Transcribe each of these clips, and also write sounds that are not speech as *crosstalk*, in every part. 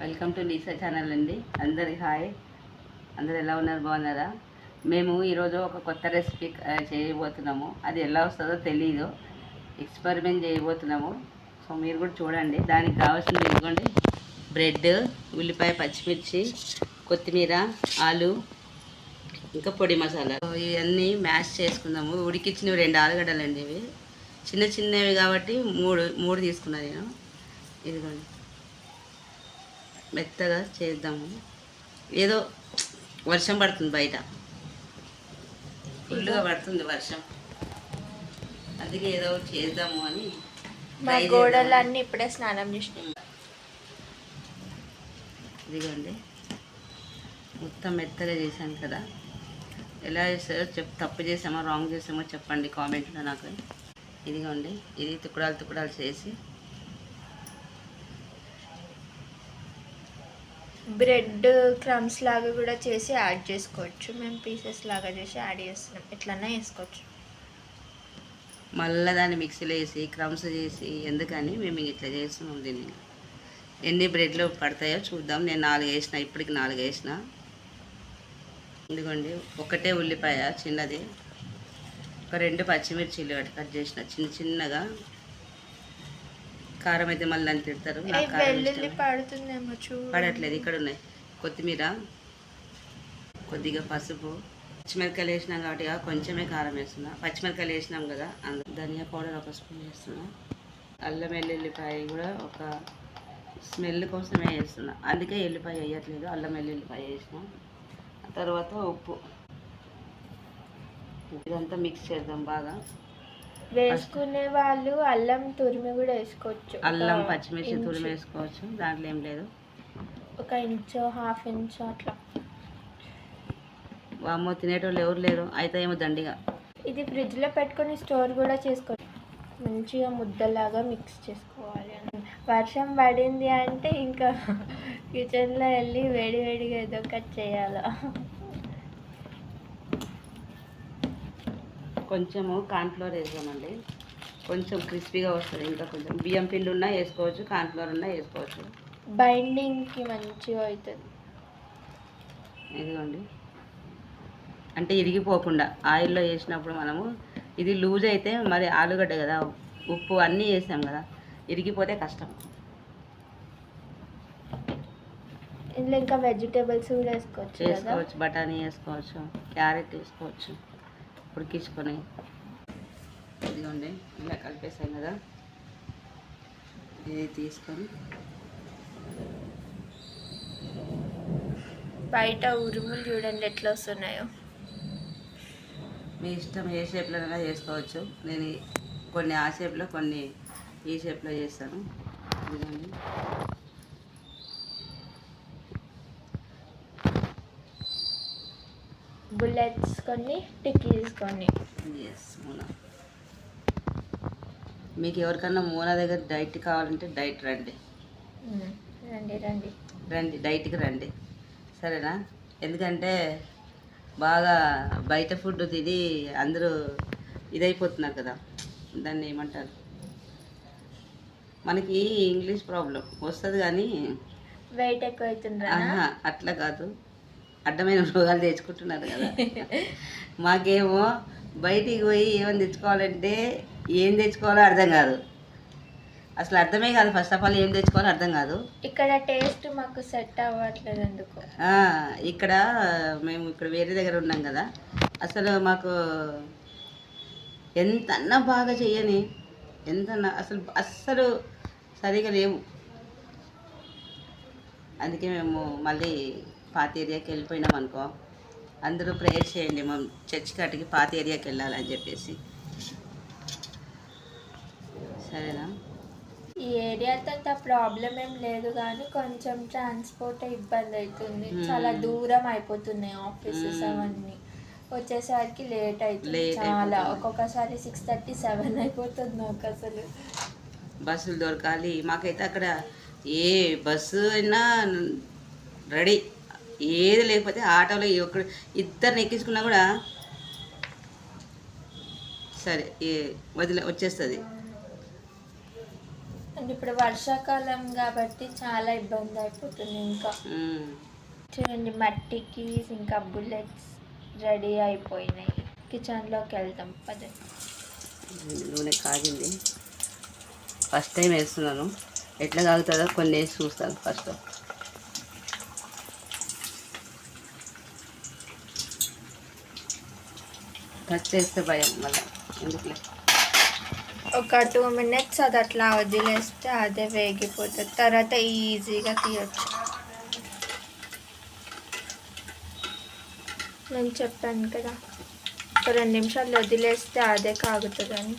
Welcome to Lisa channel అండి. అందరి hi. అందరు ఎలా ఉన్నారు? బాగున్నారా? మేము ఈరోజు ఒక కొత్త రెసిపీ చేయబోతున్నాము. అది ఎలా వస్తుందో తెలియదు ఎక్స్పెరిమెంట్ చేయబోతున్నాము. సో మీరు కూడా చూడండి. దానికి కావాల్సింది ఇదిగోండి. బ్రెడ్ ఉల్లిపాయ పచ్చిమిర్చి కొత్తిమీర ఆలు ఇంకా పొడి మసాలా. ఇవన్నీ మ్యాష్ చేసుకుందాము. ఉడికిచ్చినవి రెండు ఆలుగడ్డలు అండి ఇవి. చిన్న చిన్నవి కాబట్టి మూడు మూడు తీసుకున్నాను నేను. ఇదిగోండి. మెత్తగా చేద్దాము. ఏదో వర్షం పడుతుంది బయట. ఫుల్గా పడుతుంది వర్షం. అందుకే ఏదో చేద్దాము అని మా try గోడలు చేద్దాము. అన్ని ఇప్పుడే స్నానం చేసినాయి ఇదిగోండి. మొత్తం మెత్తగా చేశాను కదా. ఎలా చేస్తారో చెప్ తప్పు చేసామో రాంగ్ చేసామో చెప్పండి కామెంట్లో నాకు. ఇదిగోండి. ఇది తుకుడాలు తుకుడాలు చేసి బ్రెడ్ క్రమ్స్ లాగా కూడా చేసి యాడ్ చేసుకోవచ్చు. మేము పీసెస్ లాగా చేసి యాడ్ చేస్తున్నాం. ఎట్లన్నా వేసుకోవచ్చు మళ్ళీ దాన్ని మిక్సీలో వేసి క్రమ్స్ చేసి ఎందుకని మేము ఇట్లా చేస్తున్నాం దీన్ని. ఎన్ని బ్రెడ్లు పడతాయో చూద్దాం. నేను నాలుగు వేసిన ఇప్పటికి నాలుగు వేసిన. ఎందుకండి ఒకటే ఉల్లిపాయ చిన్నది. ఒక రెండు పచ్చిమిర్చిలు అటు కట్ చేసిన చిన్న చిన్నగా కారం అయితే మళ్ళీ నన్ను తిడతారు. ఏ, నాకు కారం వెల్లుల్లి ఇష్టమే. పడుతుందేమో చూడు. పడట్లేదు ఇక్కడ ఉన్నాయి కొత్తిమీర కొద్దిగా పసుపు పచ్చిమిరకాయలు వేసినాం కాబట్టి ఇక కొంచెమే కారం వేస్తున్నా. పచ్చిమిరకాయలు వేసినాం కదా అందులో ధనియా పౌడర్ ఒక స్పూన్ వేస్తున్నా. అల్లం వెల్లుల్లిపాయ కూడా ఒక స్మెల్ కోసమే వేస్తున్నా. అందుకే ఎల్లిపాయ వేయట్లేదు అల్లం వెల్లుల్లిపాయ వేసిన. తర్వాత ఉప్పు. ఇదంతా మిక్స్ చేద్దాం బాగా. వేసుకునే వాళ్ళు అల్లం తురిమి కూడా వేసుకోవచ్చు. అల్లం పచ్చిమిర్చి తురిమి వేసుకోవచ్చు. దాంట్లో ఏం లేదు. ఒక ఇంచు హాఫ్ ఇంచు అట్లా. వామ్మో తినేటోళ్ళు ఎవరు లేరు. అయితే ఏమో దండిగా. ఇది ఫ్రిడ్జ్లో పెట్టుకొని స్టోర్ కూడా చేసుకోవచ్చు. మంచిగా ముద్దలాగా మిక్స్ చేసుకోవాలి వర్షం పడింది అంటే ఇంకా *laughs* కిచెన్లో వెళ్ళి వేడి వేడిగా ఏదో ఒకటి చేయాలి. కొంచెము కార్న్ఫ్లోర్ వేసామండి కొంచెం క్రిస్పీగా వస్తుంది ఇంకా కొంచెం. బియ్యం పిండి ఉన్నా వేసుకోవచ్చు కార్న్ఫ్లోర్ ఉన్నా వేసుకోవచ్చు. బైండింగ్కి మంచిగా అవుతుంది. ఇదిగోండి. అంటే ఇరిగిపోకుండా ఆయిల్లో వేసినప్పుడు మనము ఇది లూజ్ అయితే మరి ఆలుగడ్డ కదా ఉప్పు అన్నీ వేసాం కదా ఇరిగిపోతే కష్టం. ఇందులో ఇంకా వెజిటేబుల్స్ కూడా వేసుకోవచ్చు వేసుకోవచ్చు బఠానీ వేసుకోవచ్చు క్యారెట్ వేసుకోవచ్చు. ఉడికించుకొని. ఇదిగోండి ఇలా కలిపేసాం కదా. ఇది తీసుకొని. బయట ఉరుములు చూడండి ఎట్లా వస్తున్నాయో. మీ ఇష్టం ఏ షేప్లోనైనా చేసుకోవచ్చు. నేను కొన్ని ఆ షేప్లో కొన్ని ఈ షేప్లో చేస్తాను. ఇదిగోండి. బుల్లెట్స్ కొన్ని టిక్కీస్ కొన్ని. ఎస్ మూనా మీకు ఎవరికన్నా మూనా దగ్గర డైట్ కావాలంటే డైట్ రండి. రండి రండి. రండి డైట్కి రండి. సరేనా? ఎందుకంటే బాగా బయట ఫుడ్ తిని అందరూ ఇదైపోతున్నారు కదా. దాన్ని ఏమంటారు? మనకి ఇంగ్లీష్ ప్రాబ్లం. వస్తుంది కానీ వెయిట్ ఎక్కువ ఆహా, అట్లా కాదు. అడ్డమైన రోగాలు తెచ్చుకుంటున్నారు కదా. *laughs* మాకేమో బయటికి పోయి ఏమైనా తెచ్చుకోవాలంటే ఏం తెచ్చుకోవాలో అర్థం కాదు. అసలు అర్థమే కాదు ఫస్ట్ ఆఫ్ ఆల్ ఏం తెచ్చుకోవాలో అర్థం కాదు. ఇక్కడ టేస్ట్ మాకు సెట్ అవ్వట్లేదు ఎందుకు? ఇక్కడ మేము ఇక్కడ వేరే దగ్గర ఉన్నాం కదా. అసలు మాకు ఎంతన్నా బాగా చెయ్యని ఎంతన్నా అసలు అస్సలు సరిగా లేవు. అందుకే మేము మళ్ళీ పాత ఏరియాకి వెళ్ళిపోయినాం అనుకో అందరూ ప్రేయర్ చేయండి మేము చర్చ్ కాటికి పాత ఏరియాకి వెళ్ళాలని చెప్పేసి. సరేనా? ఈ ఏరియాతో అంత ప్రాబ్లం ఏం లేదు కానీ కొంచెం ట్రాన్స్పోర్ట్ ఇబ్బంది అవుతుంది. చాలా దూరం అయిపోతున్నాయి ఆఫీసెస్. అవన్నీ. వచ్చేసరికి లేట్ అవుతుంది చాలా. ఒక్కొక్కసారి సిక్స్ థర్టీ సెవెన్ అయిపోతుంది నాకు అసలు. బస్సులు దొరకాలి. మాకైతే అక్కడ ఏ బస్సు అయినా రెడీ. ఏది లేకపోతే ఆటోలో ఈ ఒక్కడు ఇద్దరిని ఎక్కించుకున్నా కూడా సరే ఏ వదిలే వచ్చేస్తుంది. అండ్ ఇప్పుడు వర్షాకాలం కాబట్టి చాలా ఇబ్బంది అయిపోతుంది ఇంకా. చూడండి మట్టికి ఇంకా బుల్లెట్స్ రెడీ అయిపోయినాయి. కిచెన్లోకి వెళ్తాం పదండి. నూనె కాగింది. ఫస్ట్ టైం వేస్తున్నాను. ఎట్లా కాగుతుందో కొన్ని వేసి చూస్తాను ఫస్ట్. టచ్ చేస్తే భయం మళ్ళీ. ఎందుకులే? ఒక టూ మినిట్స్ అది అట్లా వదిలేస్తే అదే వేగిపోతుంది తర్వాత ఈజీగా తీయచ్చు. నేను చెప్పాను కదా ఒక రెండు నిమిషాలు వదిలేస్తే అదే కాగుతుందని.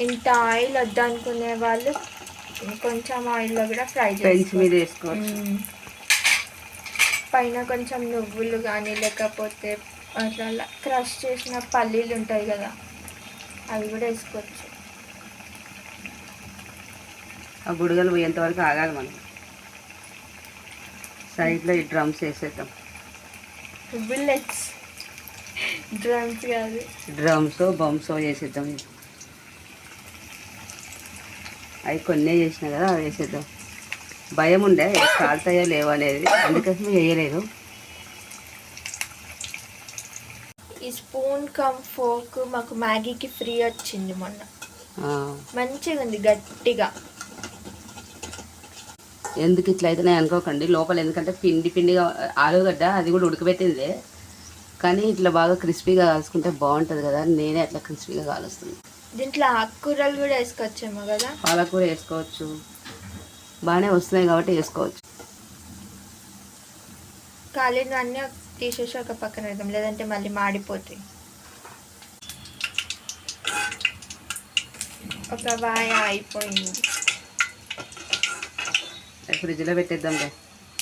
ఇంత ఆయిల్ వద్దనుకునే వాళ్ళు కొంచెం ఆయిల్లో కూడా ఫ్రై మీద వేసుకోవచ్చు. మ్మ్. పైన కొంచెం నువ్వులు కానీ లేకపోతే అట్లా క్రష్ చేసిన పల్లీలు ఉంటాయి కదా అవి కూడా వేసుకోవచ్చు. ఆ బుడగలు పోయేంత వరకు ఆగాలి మనం. సైడ్లో ఈ డ్రమ్స్ వేసేద్దాం. బుల్లెట్స్ డ్రమ్స్ కాదు. డ్రమ్స్ బంప్స్ చేసేద్దాం అవి కొన్నే చేసినా కదా అవి వేసేద్దాం. భయం ఉండే కాలుతాయో లేవో అనేది అందుకోసం వేయలేదు ఈ స్పూన్ కమ్ ఫోక్ మాకు మ్యాగీకి ఫ్రీ వచ్చింది మొన్న. మంచిగా ఉంది గట్టిగా. ఎందుకు ఇట్లా అయితే అనుకోకండి లోపల ఎందుకంటే పిండి పిండిగా ఆలుగడ్డ అది కూడా ఉడకబెట్టిందే. కానీ ఇట్లా బాగా క్రిస్పీగా కాల్చుకుంటే బాగుంటుంది కదా నేనే అట్లా క్రిస్పీగా కాలుస్తుంది దీంట్లో ఆకుకూరలు కూడా వేసుకోవచ్చేమో కదా? పాలకూర వేసుకోవచ్చు. బాగానే వస్తున్నాయి కాబట్టి వేసుకోవచ్చు. కాలిన అన్నీ తీసేసి ఒక పక్కన పెడదాం లేదంటే మళ్ళీ మాడిపోతాయి. ఒక వాయ అయిపోయింది. ఫ్రిడ్జ్లో పెట్టేద్దాంలే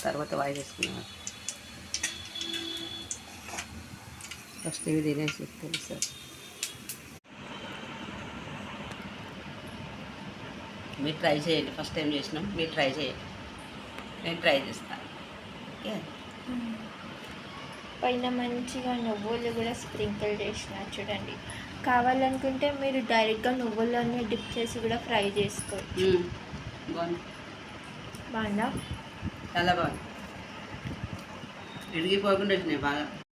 తర్వాత వాయి చేసుకున్నాం ఫస్ట్ ఇవి తినేసి తెలుసు. మీరు ట్రై చేయండి. ఫస్ట్ టైం చేసినాం. మీరు ట్రై చేయండి. నేను ట్రై చేస్తాను ఓకే? పైన మంచిగా నువ్వులు కూడా స్ప్రింకిల్ చేసిన చూడండి. కావాలనుకుంటే మీరు డైరెక్ట్గా నువ్వులన్నీ డిప్ చేసి కూడా ఫ్రై చేసుకోవచ్చు. బాగుంది. బాగుందా? చాలా బాగుంది. విడిగిపోకుండా వచ్చినాయి బాగా.